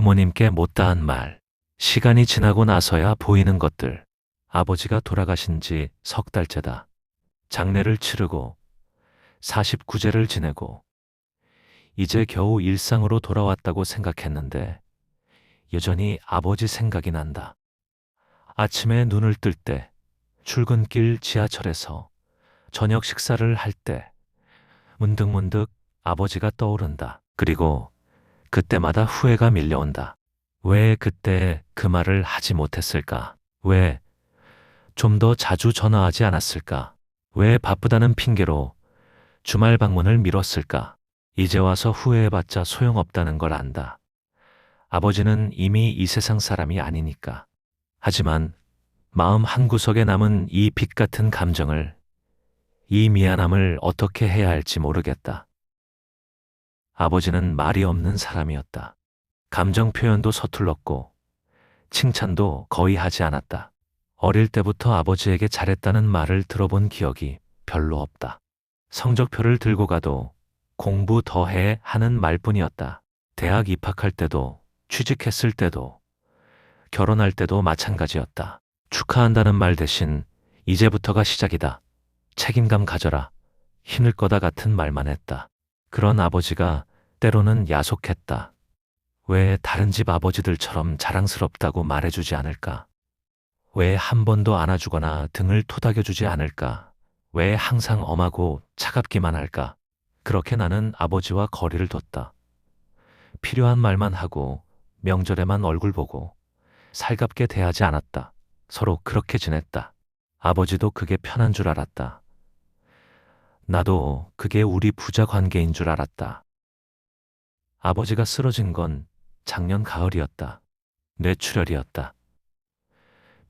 부모님께 못다한 말, 시간이 지나고 나서야 보이는 것들. 아버지가 돌아가신 지 석 달째다. 장례를 치르고 49제를 지내고 이제 겨우 일상으로 돌아왔다고 생각했는데 여전히 아버지 생각이 난다. 아침에 눈을 뜰 때, 출근길 지하철에서 저녁 식사를 할 때, 문득문득 아버지가 떠오른다. 그리고 그때마다 후회가 밀려온다. 왜 그때 그 말을 하지 못했을까? 왜 좀 더 자주 전화하지 않았을까? 왜 바쁘다는 핑계로 주말 방문을 미뤘을까? 이제 와서 후회해봤자 소용없다는 걸 안다. 아버지는 이미 이 세상 사람이 아니니까. 하지만 마음 한구석에 남은 이 빛 같은 감정을, 이 미안함을 어떻게 해야 할지 모르겠다. 아버지는 말이 없는 사람이었다. 감정 표현도 서툴렀고, 칭찬도 거의 하지 않았다. 어릴 때부터 아버지에게 잘했다는 말을 들어본 기억이 별로 없다. 성적표를 들고 가도 공부 더 해 하는 말뿐이었다. 대학 입학할 때도, 취직했을 때도, 결혼할 때도 마찬가지였다. 축하한다는 말 대신 이제부터가 시작이다. 책임감 가져라. 힘을 거다 같은 말만 했다. 그런 아버지가 때로는 야속했다. 왜 다른 집 아버지들처럼 자랑스럽다고 말해주지 않을까? 왜 한 번도 안아주거나 등을 토닥여주지 않을까? 왜 항상 엄하고 차갑기만 할까? 그렇게 나는 아버지와 거리를 뒀다. 필요한 말만 하고 명절에만 얼굴 보고 살갑게 대하지 않았다. 서로 그렇게 지냈다. 아버지도 그게 편한 줄 알았다. 나도 그게 우리 부자 관계인 줄 알았다. 아버지가 쓰러진 건 작년 가을이었다. 뇌출혈이었다.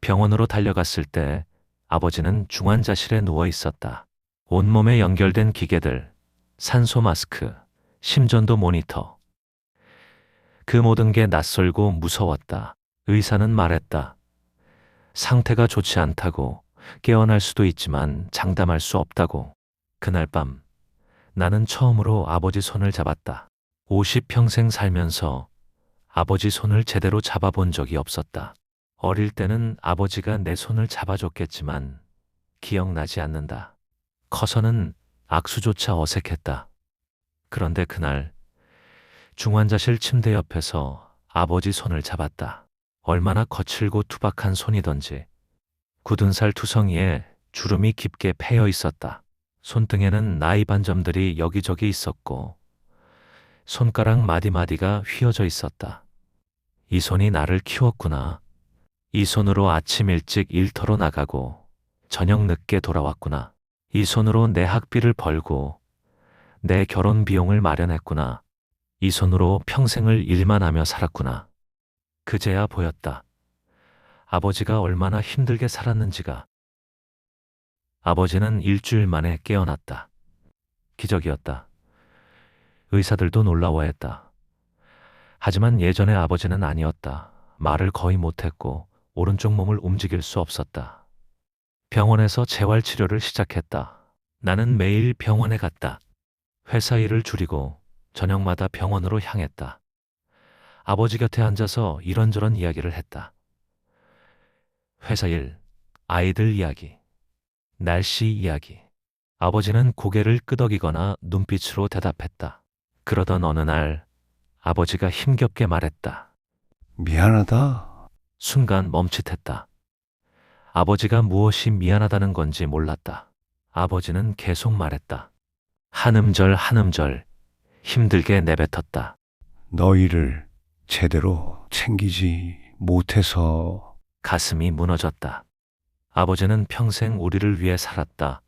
병원으로 달려갔을 때 아버지는 중환자실에 누워 있었다. 온몸에 연결된 기계들, 산소 마스크, 심전도 모니터. 그 모든 게 낯설고 무서웠다. 의사는 말했다. 상태가 좋지 않다고 깨어날 수도 있지만 장담할 수 없다고. 그날 밤 나는 처음으로 아버지 손을 잡았다. 50평생 살면서 아버지 손을 제대로 잡아본 적이 없었다. 어릴 때는 아버지가 내 손을 잡아줬겠지만 기억나지 않는다. 커서는 악수조차 어색했다. 그런데 그날 중환자실 침대 옆에서 아버지 손을 잡았다. 얼마나 거칠고 투박한 손이던지 굳은 살 투성이에 주름이 깊게 패여 있었다. 손등에는 나이 반점들이 여기저기 있었고 손가락 마디마디가 휘어져 있었다. 이 손이 나를 키웠구나. 이 손으로 아침 일찍 일터로 나가고 저녁 늦게 돌아왔구나. 이 손으로 내 학비를 벌고 내 결혼 비용을 마련했구나. 이 손으로 평생을 일만 하며 살았구나. 그제야 보였다. 아버지가 얼마나 힘들게 살았는지가. 아버지는 일주일 만에 깨어났다. 기적이었다. 의사들도 놀라워했다. 하지만 예전의 아버지는 아니었다. 말을 거의 못했고 오른쪽 몸을 움직일 수 없었다. 병원에서 재활 치료를 시작했다. 나는 매일 병원에 갔다. 회사 일을 줄이고 저녁마다 병원으로 향했다. 아버지 곁에 앉아서 이런저런 이야기를 했다. 회사 일, 아이들 이야기, 날씨 이야기. 아버지는 고개를 끄덕이거나 눈빛으로 대답했다. 그러던 어느 날 아버지가 힘겹게 말했다. 미안하다. 순간 멈칫했다. 아버지가 무엇이 미안하다는 건지 몰랐다. 아버지는 계속 말했다. 한음절 한음절 힘들게 내뱉었다. 너희를 제대로 챙기지 못해서 가슴이 무너졌다. 아버지는 평생 우리를 위해 살았다.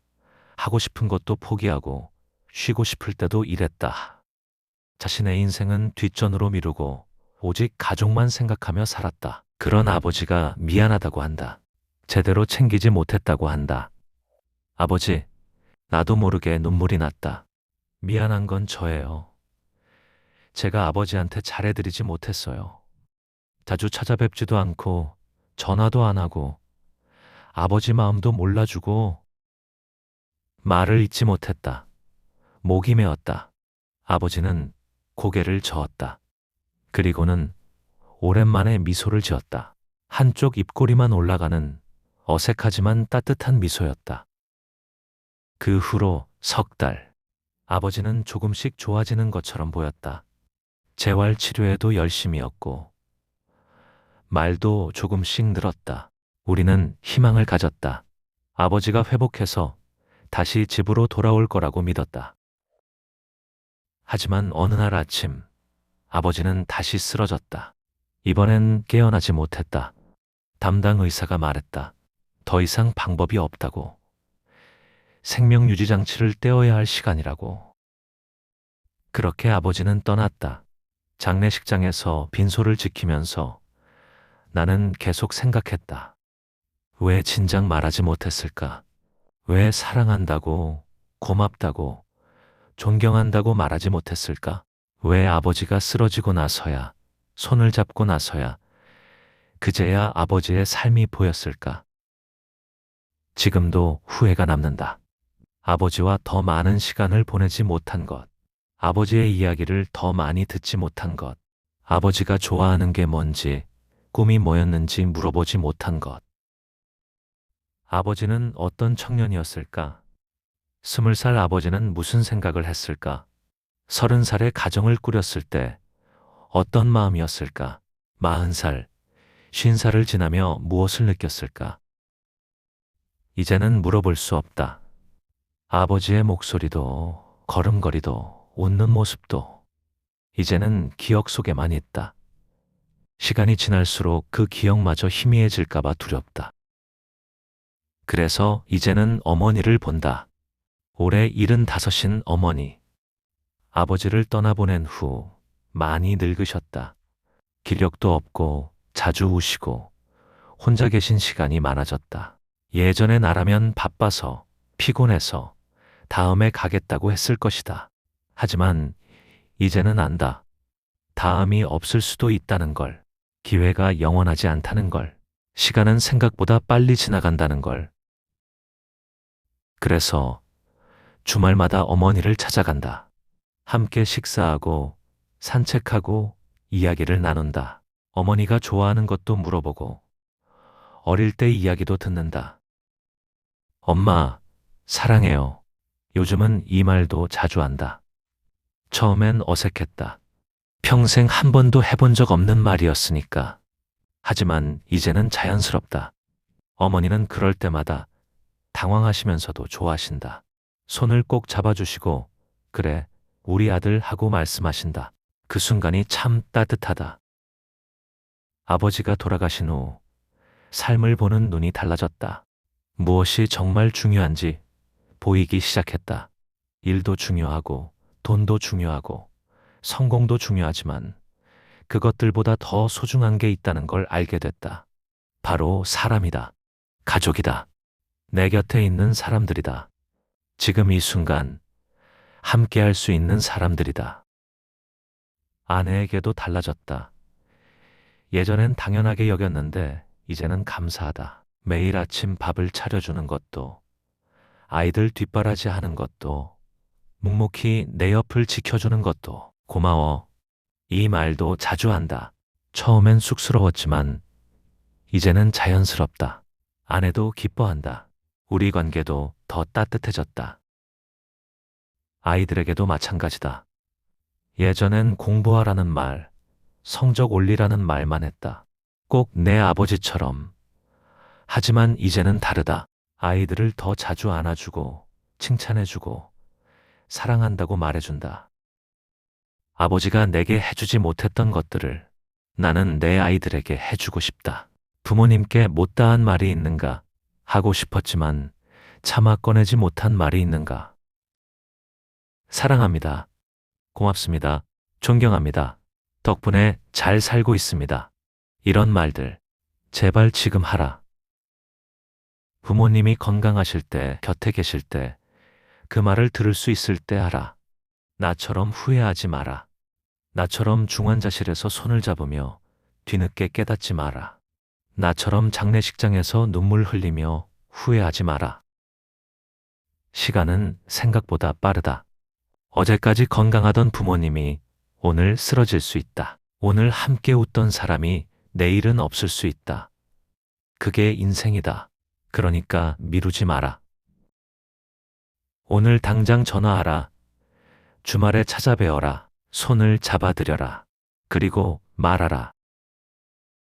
하고 싶은 것도 포기하고 쉬고 싶을 때도 일했다. 자신의 인생은 뒷전으로 미루고 오직 가족만 생각하며 살았다. 그런 아버지가 미안하다고 한다. 제대로 챙기지 못했다고 한다. 아버지, 나도 모르게 눈물이 났다. 미안한 건 저예요. 제가 아버지한테 잘해드리지 못했어요. 자주 찾아뵙지도 않고 전화도 안 하고 아버지 마음도 몰라주고 말을 잊지 못했다. 목이 메었다. 아버지는 고개를 저었다. 그리고는 오랜만에 미소를 지었다. 한쪽 입꼬리만 올라가는 어색하지만 따뜻한 미소였다. 그 후로 석 달, 아버지는 조금씩 좋아지는 것처럼 보였다. 재활 치료에도 열심이었고, 말도 조금씩 늘었다. 우리는 희망을 가졌다. 아버지가 회복해서 다시 집으로 돌아올 거라고 믿었다. 하지만 어느 날 아침, 아버지는 다시 쓰러졌다. 이번엔 깨어나지 못했다. 담당 의사가 말했다. 더 이상 방법이 없다고. 생명 유지 장치를 떼어야 할 시간이라고. 그렇게 아버지는 떠났다. 장례식장에서 빈소를 지키면서 나는 계속 생각했다. 왜 진작 말하지 못했을까? 왜 사랑한다고, 고맙다고, 존경한다고 말하지 못했을까? 왜 아버지가 쓰러지고 나서야, 손을 잡고 나서야, 그제야 아버지의 삶이 보였을까? 지금도 후회가 남는다. 아버지와 더 많은 시간을 보내지 못한 것, 아버지의 이야기를 더 많이 듣지 못한 것, 아버지가 좋아하는 게 뭔지, 꿈이 뭐였는지 물어보지 못한 것. 아버지는 어떤 청년이었을까? 스물 살 아버지는 무슨 생각을 했을까? 서른 살에 가정을 꾸렸을 때 어떤 마음이었을까? 마흔 살, 쉰 살을 지나며 무엇을 느꼈을까? 이제는 물어볼 수 없다. 아버지의 목소리도, 걸음걸이도, 웃는 모습도, 이제는 기억 속에만 있다. 시간이 지날수록 그 기억마저 희미해질까봐 두렵다. 그래서 이제는 어머니를 본다. 올해 75인 어머니. 아버지를 떠나보낸 후 많이 늙으셨다. 기력도 없고 자주 우시고 혼자 계신 시간이 많아졌다. 예전에 나라면 바빠서 피곤해서 다음에 가겠다고 했을 것이다. 하지만 이제는 안다. 다음이 없을 수도 있다는 걸. 기회가 영원하지 않다는 걸. 시간은 생각보다 빨리 지나간다는 걸. 그래서 주말마다 어머니를 찾아간다. 함께 식사하고 산책하고 이야기를 나눈다. 어머니가 좋아하는 것도 물어보고 어릴 때 이야기도 듣는다. 엄마, 사랑해요. 요즘은 이 말도 자주 한다. 처음엔 어색했다. 평생 한 번도 해본 적 없는 말이었으니까. 하지만 이제는 자연스럽다. 어머니는 그럴 때마다 당황하시면서도 좋아하신다. 손을 꼭 잡아주시고, 그래, 우리 아들 하고 말씀하신다. 그 순간이 참 따뜻하다. 아버지가 돌아가신 후 삶을 보는 눈이 달라졌다. 무엇이 정말 중요한지 보이기 시작했다. 일도 중요하고, 돈도 중요하고, 성공도 중요하지만 그것들보다 더 소중한 게 있다는 걸 알게 됐다. 바로 사람이다. 가족이다. 내 곁에 있는 사람들이다. 지금 이 순간 함께 할 수 있는 사람들이다. 아내에게도 달라졌다. 예전엔 당연하게 여겼는데 이제는 감사하다. 매일 아침 밥을 차려주는 것도, 아이들 뒷바라지 하는 것도, 묵묵히 내 옆을 지켜주는 것도 고마워. 이 말도 자주 한다. 처음엔 쑥스러웠지만 이제는 자연스럽다. 아내도 기뻐한다. 우리 관계도 더 따뜻해졌다. 아이들에게도 마찬가지다. 예전엔 공부하라는 말, 성적 올리라는 말만 했다. 꼭 내 아버지처럼. 하지만 이제는 다르다. 아이들을 더 자주 안아주고, 칭찬해주고, 사랑한다고 말해준다. 아버지가 내게 해주지 못했던 것들을 나는 내 아이들에게 해주고 싶다. 부모님께 못다한 말이 있는가 하고 싶었지만 차마 꺼내지 못한 말이 있는가. 사랑합니다. 고맙습니다. 존경합니다. 덕분에 잘 살고 있습니다. 이런 말들 제발 지금 하라. 부모님이 건강하실 때, 곁에 계실 때, 그 말을 들을 수 있을 때 하라. 나처럼 후회하지 마라. 나처럼 중환자실에서 손을 잡으며 뒤늦게 깨닫지 마라. 나처럼 장례식장에서 눈물 흘리며 후회하지 마라. 시간은 생각보다 빠르다. 어제까지 건강하던 부모님이 오늘 쓰러질 수 있다. 오늘 함께 웃던 사람이 내일은 없을 수 있다. 그게 인생이다. 그러니까 미루지 마라. 오늘 당장 전화하라. 주말에 찾아뵈어라. 손을 잡아드려라. 그리고 말하라.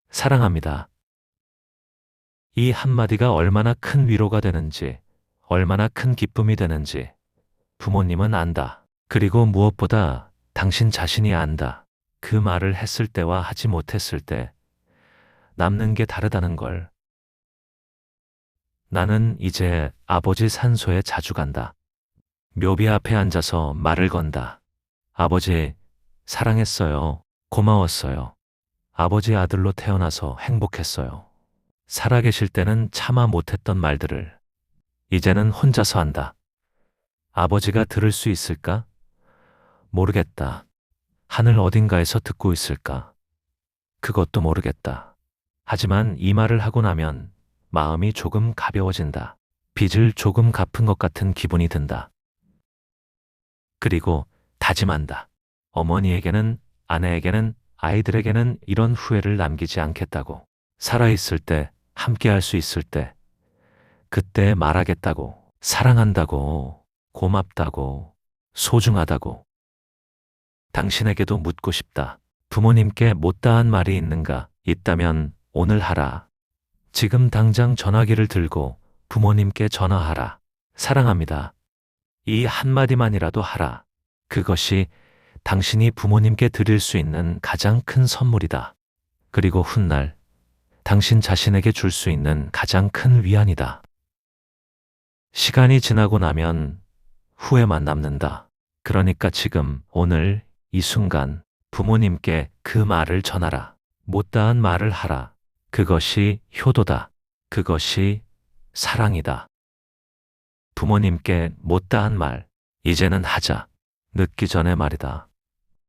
사랑합니다. 이 한마디가 얼마나 큰 위로가 되는지, 얼마나 큰 기쁨이 되는지 부모님은 안다. 그리고 무엇보다 당신 자신이 안다. 그 말을 했을 때와 하지 못했을 때 남는 게 다르다는 걸. 나는 이제 아버지 산소에 자주 간다. 묘비 앞에 앉아서 말을 건다. 아버지, 사랑했어요. 고마웠어요. 아버지 아들로 태어나서 행복했어요. 살아계실 때는 차마 못했던 말들을 이제는 혼자서 한다. 아버지가 들을 수 있을까? 모르겠다. 하늘 어딘가에서 듣고 있을까? 그것도 모르겠다. 하지만 이 말을 하고 나면 마음이 조금 가벼워진다. 빚을 조금 갚은 것 같은 기분이 든다. 그리고 다짐한다. 어머니에게는, 아내에게는, 아이들에게는 이런 후회를 남기지 않겠다고. 살아있을 때, 함께 할 수 있을 때, 그때 말하겠다고. 사랑한다고. 고맙다고. 소중하다고. 당신에게도 묻고 싶다. 부모님께 못다한 말이 있는가? 있다면 오늘 하라. 지금 당장 전화기를 들고 부모님께 전화하라. 사랑합니다. 이 한마디만이라도 하라. 그것이 당신이 부모님께 드릴 수 있는 가장 큰 선물이다. 그리고 훗날 당신 자신에게 줄 수 있는 가장 큰 위안이다. 시간이 지나고 나면 후회만 남는다. 그러니까 지금, 오늘, 이 순간 부모님께 그 말을 전하라. 못다한 말을 하라. 그것이 효도다. 그것이 사랑이다. 부모님께 못다한 말, 이제는 하자. 늦기 전에 말이다.